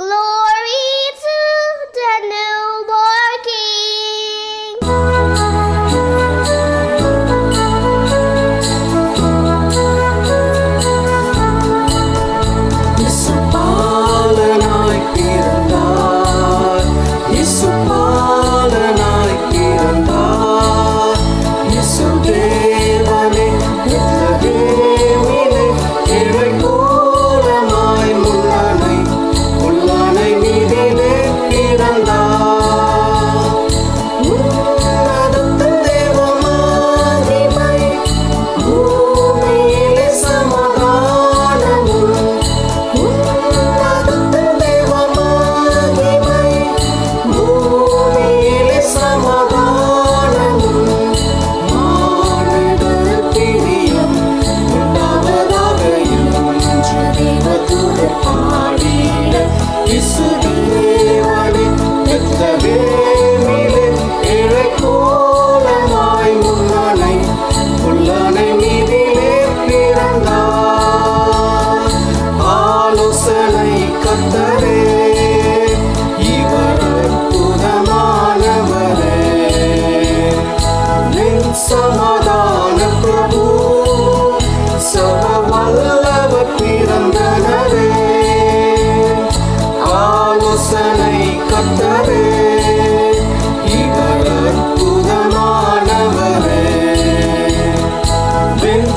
Glow. தூது பாடிட இசுவே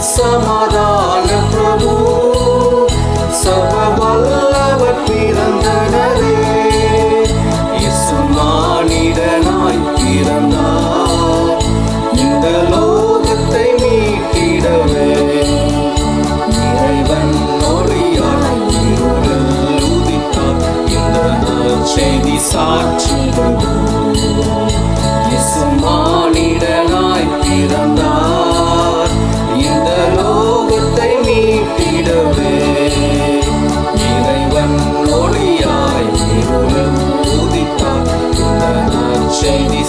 சமாதான பிரபு சர்வவல்லவர் பிறந்தனரே இசு மானிடனாய் பிறந்தார். இந்த லோகத்தை மீட்டிடவே. இறைவன் ஒளியாய் இருளில் உதித்தார். இந்த செய்தி சாட்சி